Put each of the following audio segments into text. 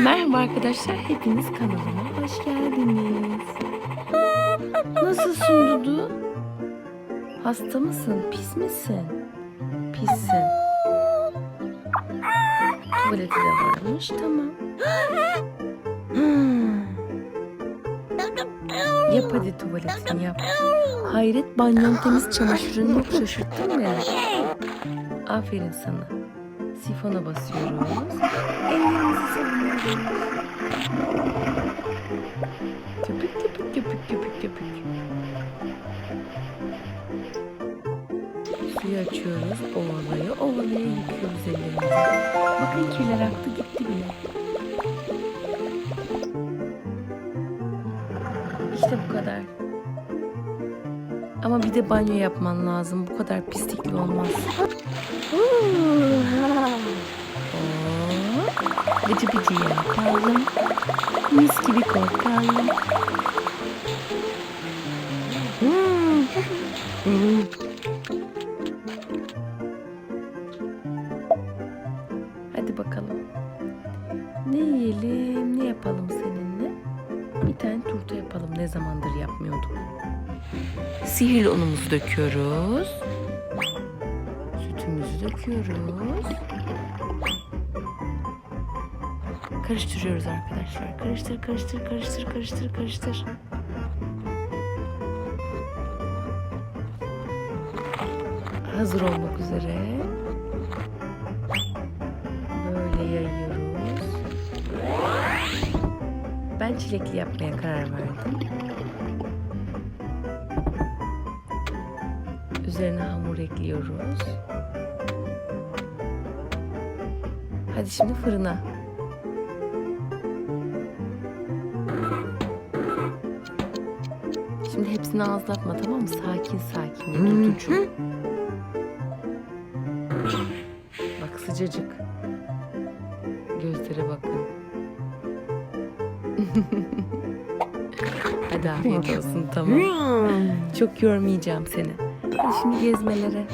Merhaba arkadaşlar, hepiniz kanalıma hoş geldiniz. Nasılsın Dudu? Hasta mısın? Pis misin? Pissin. Tuvaleti de varmış, tamam. Hmm. Yap hadi tuvaletini yap. Hayret banyon temiz çamaşırın yok şaşırttın beni. Aferin sana. Sifona basıyoruz. Ellerimizi savunuyoruz. Köpük köpük köpük köpük köpük. Suyu açıyoruz. Ovalaya ovalaya yıkıyoruz ellerimizi. Bakın kirler aktı gitti bile. İşte bu kadar. Ama bir de banyo yapman lazım. Bu kadar pislikli olmaz. Bıcı bıcı yapalım. Mis gibi kokalım. Hmm. Hmm. Hadi bakalım. Ne yiyelim, ne yapalım Ne zamandır yapmıyorduk. Sihirli unumuzu döküyoruz. Sütümüzü döküyoruz. Karıştırıyoruz arkadaşlar. Karıştır, karıştır, karıştır, karıştır, karıştır. Hazır olmak üzere. Çilekli yapmaya karar verdim. Üzerine hamur ekliyoruz. Hadi şimdi fırına. Şimdi hepsini ağızlatma tamam mı? Sakin sakin Duducuğum. Bak sıcacık. Gözlere bakın. Afiyet olsun tamam. Çok yormayacağım seni. Hadi şimdi gezmelere.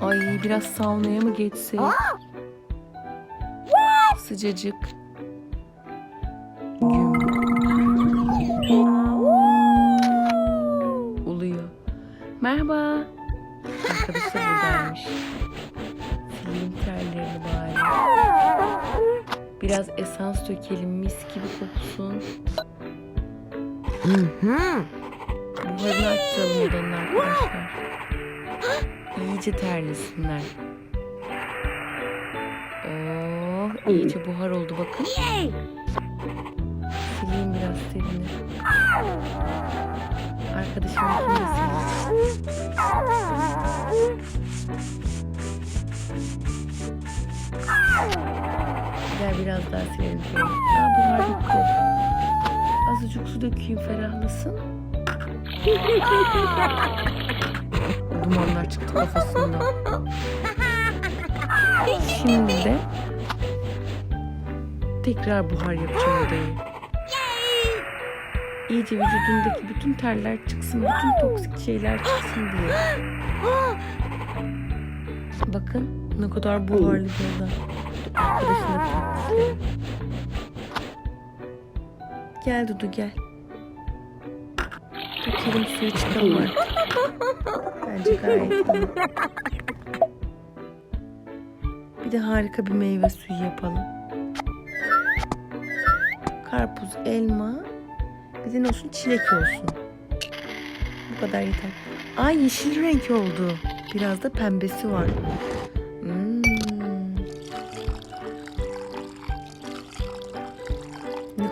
Ay biraz saunaya mı geçsek? Sıcacık. Esans dökelim mis gibi koksun. Buharını arttıralım odanın arkadaşlar. İyice terlesinler. Oh, iyice buhar oldu bakın. Sileyim biraz terini. Arkadaşımın de sileyim. Biraz daha silelim terini. Aa, buhar bitti. Azıcık su dökeyim ferahlasın. Dumanlar çıktı kafasından. Şimdi de tekrar buhar yapacağım odayı. İyice vücudundaki bütün terler çıksın, bütün toksik şeyler çıksın diye. Bakın ne kadar buharlı bir oda. Arkadaşına. Gel Dudu gel. Dökelim suyu çıkalım artık. Bence gayet iyi. Bir de harika bir meyve suyu yapalım. Karpuz, elma, bir ne olsun çilek olsun. Bu kadar yeter. Ay yeşil renk oldu. Biraz da pembesi var. Hmm.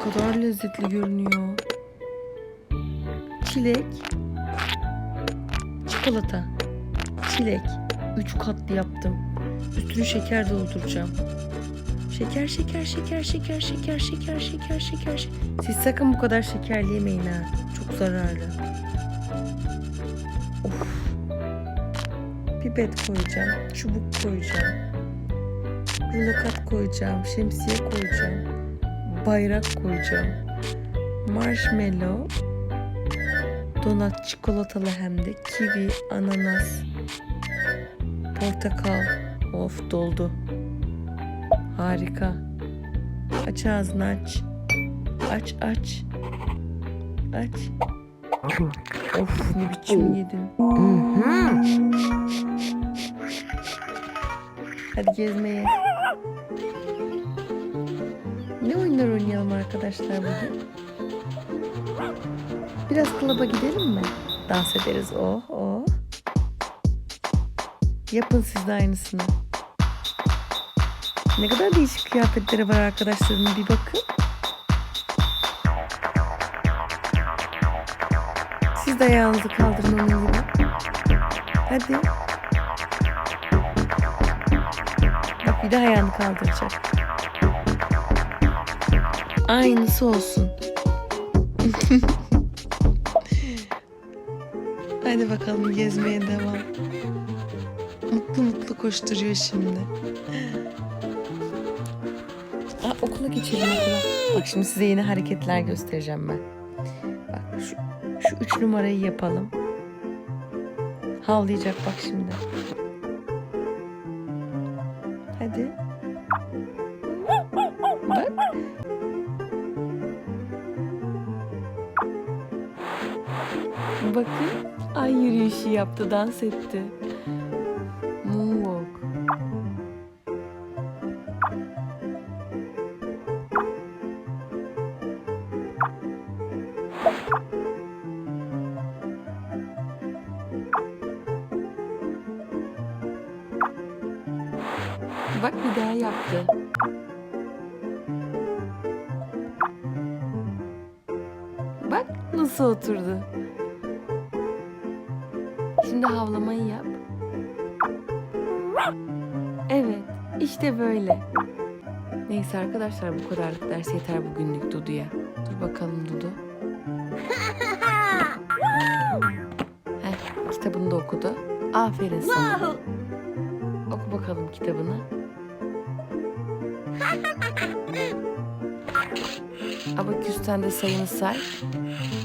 Kadar lezzetli görünüyor. Çilek, çikolata, çilek. Üç katlı yaptım. Üstünü şeker dolduracağım. Şeker, şeker, şeker, şeker, şeker, şeker, şeker, şeker. Siz sakın bu kadar şekerli yemeyin ha. Çok zararlı. Of. Pipet koyacağım. Çubuk koyacağım. Rulokat koyacağım. Şemsiye koyacağım. Bayrak koyacağım. Marshmallow. Donat çikolatalı hem de kivi, ananas, portakal. Of doldu. Harika. Aç ağzını aç. Aç aç. Aç. Of ne biçim yedin. Hadi gezmeye. Ne oyunlar oynayalım arkadaşlar bugün? Biraz klaba gidelim mi? Dans ederiz. Oh oh. Yapın siz de aynısını. Ne kadar değişik kıyafetleri var arkadaşlarımın bir bakın. Siz de ayağınızı kaldırın onun gibi. Hadi. Bak bir de ayağını kaldıracak. Aynısı olsun. Hadi bakalım gezmeye devam. Mutlu mutlu koşturuyor şimdi. Aa, okula geçelim okula. Bak şimdi size yeni hareketler göstereceğim ben. Bak şu, şu üç numarayı yapalım. Havlayacak bak şimdi. Bakın. Ay yürüyüşü yaptı, dans etti. Moonwalk. Bak bir daha yaptı. Bak nasıl oturdu. Şimdi havlamayı yap. Evet, işte böyle. Neyse arkadaşlar bu kadarlık ders yeter bugünlük Dudu'ya. Dur bakalım Dudu. Heh, kitabını da okudu. Aferin sana. Oku bakalım kitabını. Abaküsten de sayını say.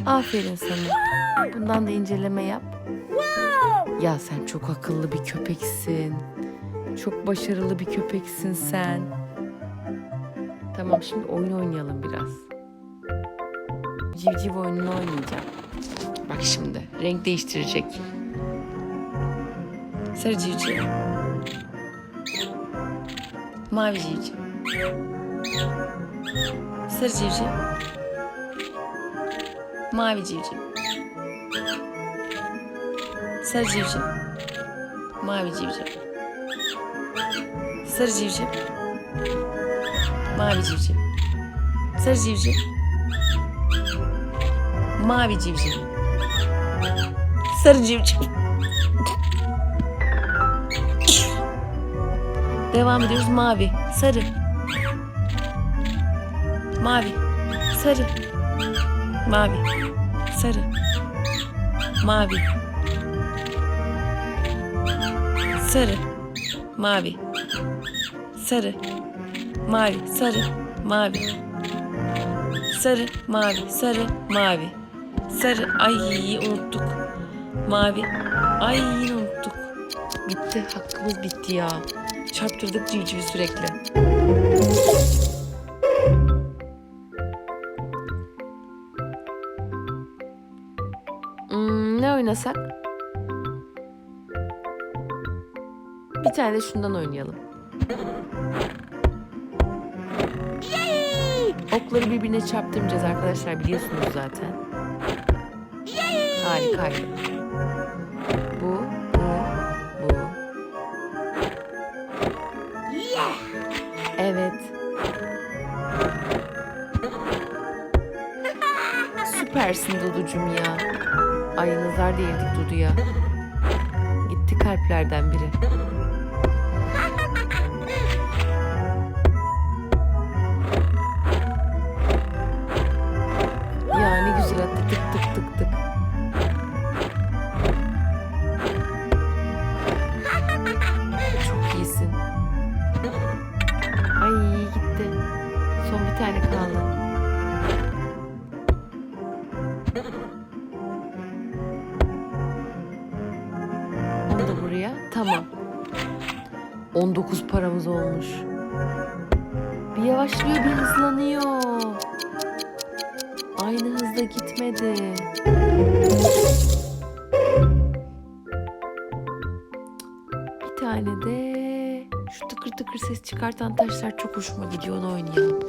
Aferin sana. Bundan da inceleme yap. Ya sen çok akıllı bir köpeksin. Çok başarılı bir köpeksin sen. Tamam şimdi oyun oynayalım biraz. Civciv oyununu oynayacağım. Bak şimdi renk değiştirecek. Sarı civciv. Mavi civciv. Sarı civciv. Mavi civciv. Sarı civciv. Mavi civciv. Sarı civciv. Mavi civciv. Sarı civciv. Mavi civciv. Sarı civciv. Devam ediyoruz. Mavi, sarı. Mavi, sarı. Mavi, sarı. Mavi. Sarı. Mavi. Sarı. Mavi, sarı, mavi. Sarı, mavi, sarı, mavi. Sarı, ay unuttuk. Mavi, ay unuttuk. Bitti, hakkımız bitti ya. Çarptırdık civcivi sürekli. Hmm, ne oynasak? Tane de şundan oynayalım. Okları birbirine çarptırmayacağız arkadaşlar biliyorsunuz zaten. Harikaydı. Bu, bu, bu. Evet. Süpersin Dudu'cum ya. Ay nazar değirdik Dudu'ya. Gitti kalplerden biri. Tık tık tık tık. Çok iyisin. Ay gitti. Son bir tane kaldı. Onu da buraya. Tamam. 19 paramız olmuş. Bir yavaşlıyor bir hızlanıyor. Gitmedi. Bir tane de şu tıkır tıkır ses çıkartan taşlar çok hoşuma gidiyor onu oynayalım.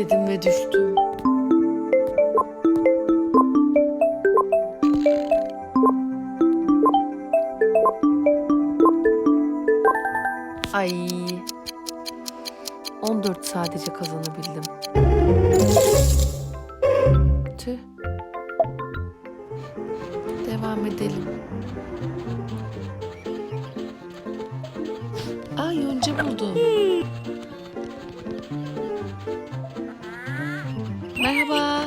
Dedim ve düştüm. Ay. 14 sadece kazanabildim. Tüh. Devam edelim. Aa yonca buldum. Merhaba.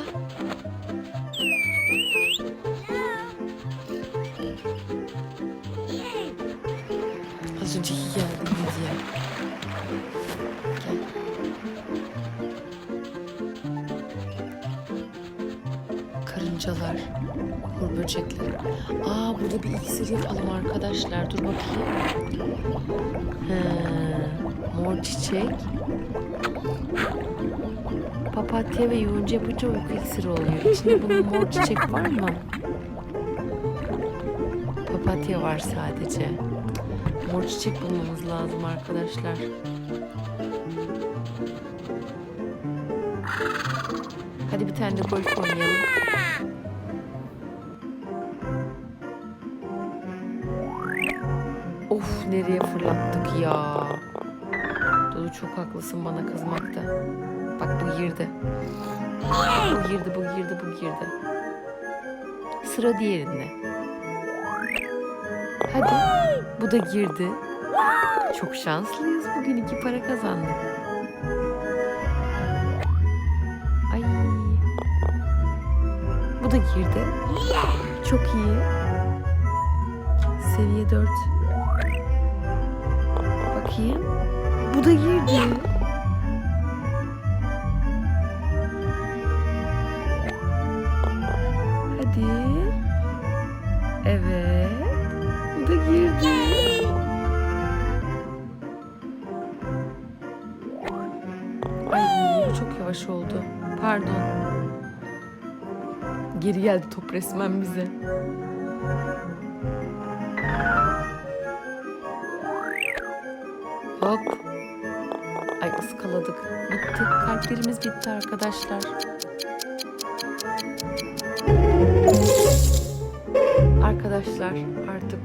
Karıncalar, kur böcekler. Aa burada bir iksir yapalım arkadaşlar. Dur bakayım. He, mor çiçek. Papatya ve yoğunca yapınca uyku iksiri oluyor. İçinde bunun mor çiçek var mı? Papatya var sadece. Mor çiçek bulmamız lazım arkadaşlar. Hadi bir tane de golf oynayalım. Haklısın bana kızmakta. Bak bu girdi. Bu girdi, bu girdi, bu girdi. Sıra diğerinde. Hadi. Bu da girdi. Çok şanslıyız. Bugün iki para kazandık. Ay. Bu da girdi. Çok iyi. Seviye 4. Bakayım. Bu da girdi. Hadi. Evet. Bu da girdi. Ay bu çok yavaş oldu. Pardon. Geri geldi top resmen bize. Hop. Ay ıskaladık. Bitti. Kalplerimiz bitti arkadaşlar. Arkadaşlar artık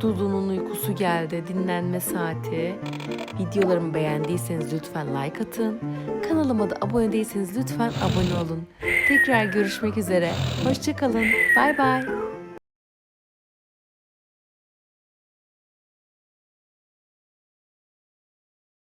Dudu'nun uykusu geldi. Dinlenme saati. Videolarımı beğendiyseniz lütfen like atın. Kanalıma da abone değilseniz lütfen abone olun. Tekrar görüşmek üzere. Hoşçakalın. Bay bay.